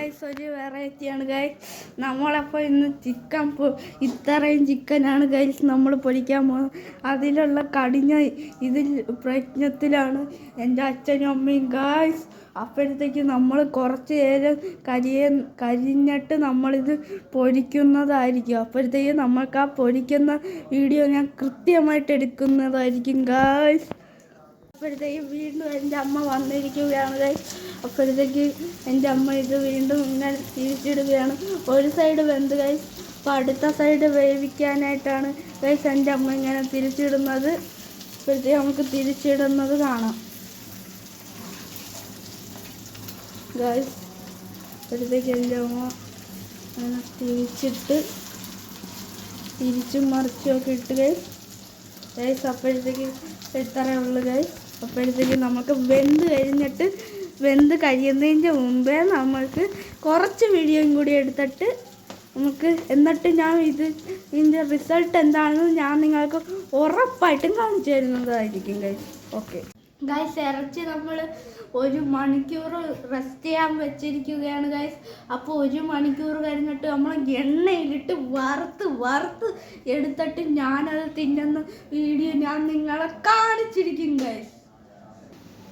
Guys ഒരു വെറൈറ്റിയാണ് guys നമ്മളപ്പോൾ ഇന്ന് ചിക്കൻ ഇത്രയും ചിക്കനാണ് ഗൈസ് നമ്മൾ പൊരിക്കാൻ പോകുന്നത് അതിലുള്ള കടിഞ്ഞ ഇതിൽ പ്രയത്നത്തിലാണ് എന്റെ അച്ഛനും അമ്മയും ഗൈസ് അപ്പോഴത്തേക്ക് നമ്മൾ കുറച്ച് നേരം കരിയ കരിഞ്ഞിട്ട് നമ്മളിത് പൊരിക്കുന്നതായിരിക്കും. അപ്പോഴത്തേക്ക് നമ്മൾക്ക് ആ പൊരിക്കുന്ന വീഡിയോ ഞാൻ കൃത്യമായിട്ട് എടുക്കുന്നതായിരിക്കും ഗൈസ് അപ്പോഴത്തേക്ക് വീണ്ടും എന്റെ അമ്മ വന്നിരിക്കുകയാണ് അപ്പോഴത്തേക്ക് എന്റെ അമ്മ ഇത് വീണ്ടും ഇങ്ങനെ തിരിച്ചിടുകയാണ്. ഒരു സൈഡ് വെന്ത് കൈ അപ്പോൾ അടുത്ത സൈഡ് വേവിക്കാനായിട്ടാണ് കൈസ് എന്റെ അമ്മ ഇങ്ങനെ തിരിച്ചിടുന്നത്. അപ്പോഴത്തേക്ക് നമുക്ക് തിരിച്ചിടുന്നത് കാണാം. ഗൈസ് അപ്പോഴത്തേക്ക് എന്റെ അമ്മ അങ്ങനെ തിരിച്ചിട്ട് തിരിച്ചും മറിച്ചും ഒക്കെ ഇട്ട് ഗൈസ് ഗൈസ് അപ്പോഴത്തേക്ക് ഇത്രയേ ഉള്ളൂ ഗൈസ് അപ്പോഴത്തേക്ക് നമുക്ക് വെന്ത് കഴിഞ്ഞിട്ട് വെന്ത് കഴിയുന്നതിന്റെ മുമ്പേ നമുക്ക് കുറച്ച് വീഡിയോയും കൂടി എടുത്തിട്ട് നമുക്ക് എന്നിട്ട് ഞാൻ ഇത് ഇതിന്റെ റിസൾട്ട് എന്താണെന്ന് ഞാൻ നിങ്ങൾക്ക് ഉറപ്പായിട്ടും കാണിച്ചു തരുന്നതായിരിക്കും ഗൈസ് ഓക്കെ ഗൈസ് ഇറച്ചി നമ്മൾ ഒരു മണിക്കൂർ റെസ്റ്റ് ചെയ്യാൻ വെച്ചിരിക്കുകയാണ് ഗൈസ് അപ്പോൾ ഒരു മണിക്കൂർ കഴിഞ്ഞിട്ട് നമ്മൾ എണ്ണയിലിട്ട് വറുത്ത് വറുത്ത് എടുത്തിട്ട് ഞാനത് തിന്നുന്ന വീഡിയോ ഞാൻ നിങ്ങളെ കാണിച്ചിരിക്കും ഗൈസ്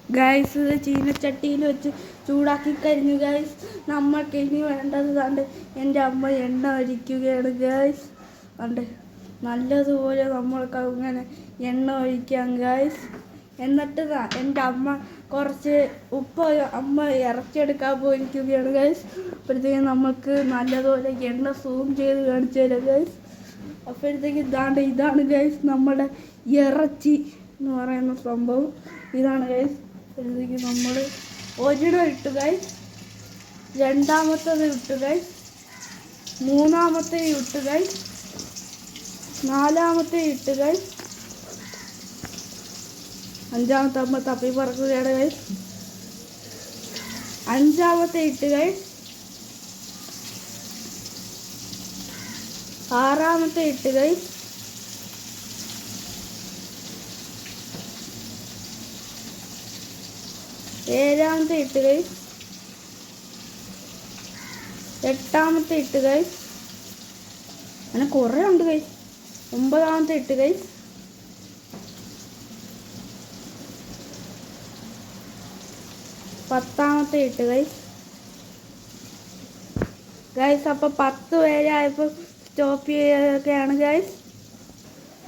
ഗൈസ് ഇത് ചീനച്ചട്ടിയിൽ വെച്ച് ചൂടാക്കി കഴിഞ്ഞു ഗൈസ് നമ്മൾക്ക് ഇനി വേണ്ടത് കണ്ട് എന്റെ അമ്മ എണ്ണ ഒഴിക്കുകയാണ് ഗൈസ് കണ്ട് നല്ലതുപോലെ നമ്മൾക്ക് അങ്ങനെ എണ്ണ ഒഴിക്കാം ഗൈസ് എന്നിട്ട് എന്റെ അമ്മ കുറച്ച് ഉപ്പ് അമ്മ ഇറച്ചിയെടുക്കാൻ പോയിരിക്കുകയാണ് ഗൈസ് അപ്പോഴത്തേക്കും നമുക്ക് നല്ലതുപോലെ എണ്ണ സൂം ചെയ്ത് കാണിച്ചു തരാം ഗൈസ് അപ്പോഴത്തേക്ക് ഇതാണ്ട് ഇതാണ് ഗൈസ് നമ്മുടെ ഇറച്ചി എന്ന് പറയുന്ന സംഭവം. ഇതാണ് ഗൈസ് അപ്പോഴത്തേക്ക് നമ്മൾ ഒരിടം ഇട്ടു ഗൈസ് രണ്ടാമത്തത് ഇട്ടു ഗൈസ് മൂന്നാമത്തെ ഇട്ടു ഗൈസ് നാലാമത്തെ ഇട്ട് ഗൈസ് അഞ്ചാമത്തെ അമ്മ തപ്പി പറക്കുകയാണ് ഗൈസ് അഞ്ചാമത്തെ ഇട്ട് ഗൈസ് ആറാമത്തെ ഇട്ട് ഗൈസ് ഏഴാമത്തെ ഇട്ട് ഗൈസ് എട്ടാമത്തെ ഇട്ട് ഗൈസ് അങ്ങനെ കുറേ ഉണ്ട് ഗൈസ് ഒമ്പതാമത്തെ ഇട്ട് ഗൈസ് പത്താമത്തെ ഇട്ട് ഗൈസ് ഗൈസ് അപ്പോൾ പത്ത് പേരായപ്പോ സ്റ്റോപ്പ് ചെയ്യുകയൊക്കെയാണ് ഗൈസ്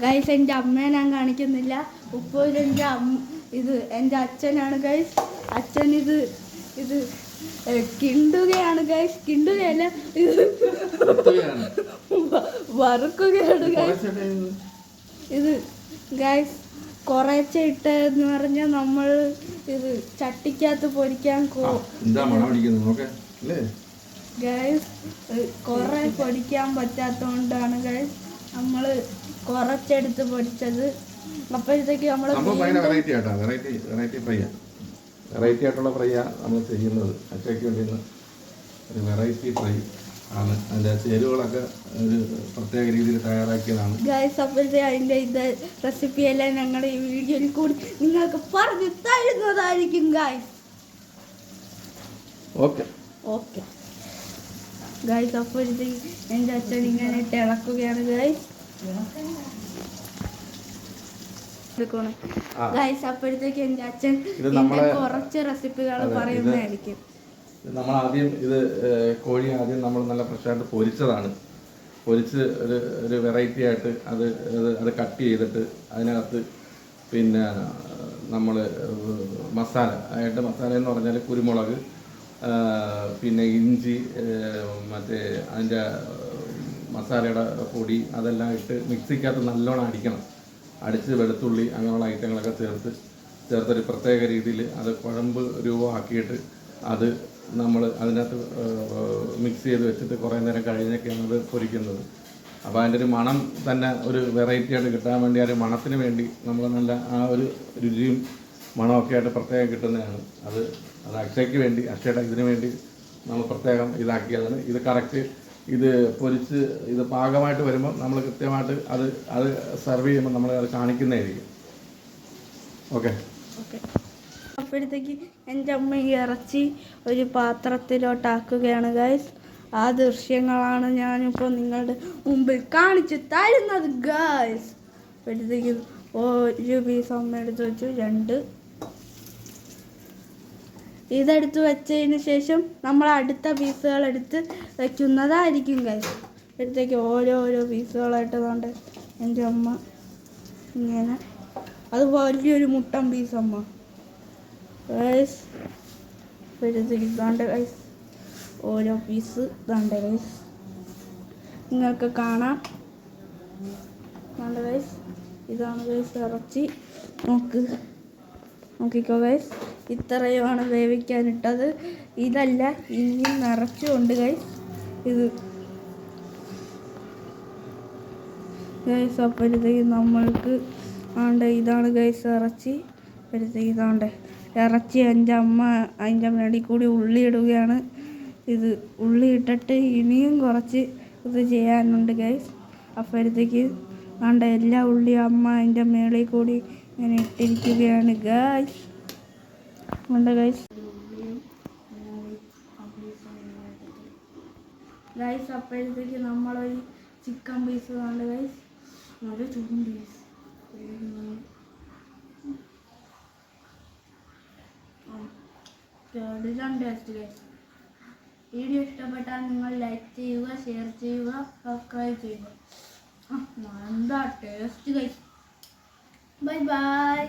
ഗൈസ് എന്റെ അമ്മയെ ഞാൻ കാണിക്കുന്നില്ല. ഇപ്പോൾ എന്റെ അമ്മ ഇത് എന്റെ അച്ഛനാണ് ഗൈസ് അച്ഛൻ ഇത് ഇത് കിണ്ടുകയാണ് ഗൈസ് കിണ്ടുകയല്ല ഇത് വറുക്കുകയാണ്. ഗൈസ് ഇത് ഗൈസ് കുറച്ച് ഇട്ട് എന്ന് പറഞ്ഞാൽ നമ്മൾ ഇത് ചട്ടിക്കകത്ത് പൊരിക്കാൻ ഗൈസ് കുറെ പൊരിക്കാൻ പറ്റാത്തോണ്ടാണ് ഗൈസ് നമ്മൾ കുറച്ചെടുത്ത് പൊടിച്ചത്. അപ്പോഴത്തേക്ക് നമ്മൾ വെറൈറ്റി ആട്ടാ വെറൈറ്റി വെറൈറ്റി ഫ്രൈയാ വെറൈറ്റി ആയിട്ടുള്ള ഫ്രൈയാണ് നമ്മൾ ചെയ്യുന്നത്. അച്ചയ്ക്ക് വേണ്ടിയുള്ള ഒരു വെറൈറ്റി ഫ്രൈ ആണ്. അതിന്റെ ചേരുവകളൊക്കെ ഒരു പ്രത്യേക രീതിയിൽ തയ്യാറാക്കിയതാണ്. ഗൈസ് അപ്പോഴത്തെ അതിന്റെ ഇത് റെസിപ്പി എല്ലാം ഞങ്ങൾ ഈ വീഡിയോയിൽ കൂടി നിങ്ങൾക്ക് പറഞ്ഞു തരുന്നതായിരിക്കും ഗൈസ് ഓക്കെ ഓക്കെ ഗൈസ് അപ്പോഴത്തേക്ക് എന്റെ അച്ഛൻ ഇങ്ങനെ ഇട്ട് ഇളക്കുകയാണ് ഗൈസ് ഗൈസ് അപ്പോഴത്തേക്ക് അച്ഛൻ കുറച്ച് റെസിപ്പികൾ പറയുന്നതായിരിക്കും. നമ്മൾ ആദ്യം ഇത് കോഴി ആദ്യം നമ്മൾ നല്ല ഫ്രഷായിട്ട് പൊരിച്ചതാണ്. പൊരിച്ച് ഒരു ഒരു വെറൈറ്റി ആയിട്ട് അത് അത് കട്ട് ചെയ്തിട്ട് അതിനകത്ത് പിന്നെ നമ്മൾ മസാല ആയിട്ട് മസാല എന്ന് പറഞ്ഞാൽ കുരുമുളക് പിന്നെ ഇഞ്ചി മറ്റേ അതിന്റെ മസാലയുടെ പൊടി അതെല്ലാം ഇട്ട് മിക്സിക്കകത്ത് നല്ലോണം അടിക്കണം. അടിച്ച് വെളുത്തുള്ളി അങ്ങനെയുള്ള ഐറ്റങ്ങളൊക്കെ ചേർത്ത് ചേർത്തൊരു പ്രത്യേക രീതിയിൽ അത് കുഴമ്പ് രൂപമാക്കിയിട്ട് അത് നമ്മൾ അതിനകത്ത് മിക്സ് ചെയ്ത് വെച്ചിട്ട് കുറേ നേരം കഴിഞ്ഞൊക്കെയാണ് അത് പൊരിക്കുന്നത്. അപ്പോൾ അതിന്റെ ഒരു മണം തന്നെ ഒരു വെറൈറ്റി ആയിട്ട് കിട്ടാൻ വേണ്ടി ആ ഒരു മണത്തിന് വേണ്ടി നമ്മൾ നല്ല ആ ഒരു രുചിയും മണമൊക്കെ ആയിട്ട് പ്രത്യേകം കിട്ടുന്നതാണ്. അത് അത് അക്ഷയ്ക്ക് വേണ്ടി അക്ഷയുടെ ഇതിന് വേണ്ടി നമ്മൾ പ്രത്യേകം ഇതാക്കിയതാണ്. ഇത് കറക്റ്റ് ഇത് പൊരിച്ച് ഇത് പാകമായിട്ട് വരുമ്പോൾ നമ്മൾ കൃത്യമായിട്ട് അത് അത് സെർവ് ചെയ്യുമ്പോൾ നമ്മൾ അത് കാണിക്കുന്നതായിരിക്കും. ഓക്കെ അപ്പോഴത്തേക്ക് എന്റെ അമ്മ ഈ ഇറച്ചി ഒരു പാത്രത്തിലോട്ടാക്കുകയാണ് ഗൈസ് ആ ദൃശ്യങ്ങളാണ് ഞാനിപ്പോൾ നിങ്ങളുടെ മുമ്പിൽ കാണിച്ചു തരുന്നത് ഗൈസ് അപ്പോഴത്തേക്ക് ഒരു പീസ് അമ്മ എടുത്ത് വെച്ചു രണ്ട് ഇതെടുത്ത് വെച്ചതിന് ശേഷം നമ്മൾ അടുത്ത പീസുകൾ എടുത്ത് വെക്കുന്നതായിരിക്കും ഗൈസ് അപ്പോഴത്തേക്ക് ഓരോരോ പീസുകളായിട്ടതുകൊണ്ട് എന്റെ അമ്മ ഇങ്ങനെ അത് വലിയൊരു മുട്ടൻ പീസ് അമ്മ. ഗൈസ് ഇതാണ്ട് ഗൈസ് ഓരോ പീസ് ഇതാണ്ട് ഗൈസ് നിങ്ങൾക്ക് കാണാം. ഇതാണ്ട് ഗൈസ് ഇതാണ് ഗൈസ് ഇറച്ചി. നോക്ക്. നോക്കിക്കോ ഗൈസ് ഇത്രയുമാണ് വേവിക്കാനിട്ടത്. ഇതല്ല ഇനിയും നിറച്ചുകൊണ്ട് ഗൈസ് ഇത് ഗൈസ് അപ്പോഴത്തേക്ക് നമ്മൾക്ക് ആണ്ട് ഇതാണ് ഗൈസ് ഇറച്ചി. അപ്പോഴത്തേക്ക് ഇതാണ്ട് ഇറച്ചി എന്റെ അമ്മ അതിന്റെ അമ്മയുടെ കൂടി ഉള്ളി ഇടുകയാണ്. ഇത് ഉള്ളി ഇട്ടിട്ട് ഇനിയും കുറച്ച് ഇത് ചെയ്യാനുണ്ട് ഗൈസ്. അപ്പോഴത്തേക്ക് ആണ്ട് എല്ലാ ഉള്ളി അമ്മ അതിന്റെ മേളിൽ കൂടി ഇങ്ങനെ ഇട്ടിരിക്കുകയാണ് ഗൈസ്. ഉണ്ട് ഗൈസ് ഗൈസ് അപ്പോഴത്തേക്ക് നമ്മളൊരു ചിക്കൻ പീസ് ഉണ്ട് ഗൈസ് നല്ല ചൂടും പീസ് ടേസ്റ്റ് ഗൈസ് വീഡിയോ ഇഷ്ടപ്പെട്ടാൽ നിങ്ങൾ ലൈക്ക് ചെയ്യുക ഷെയർ ചെയ്യുക സബ്സ്ക്രൈബ് ചെയ്യുക. എന്താ ടേസ്റ്റ് ഗൈസ് ബൈ ബൈ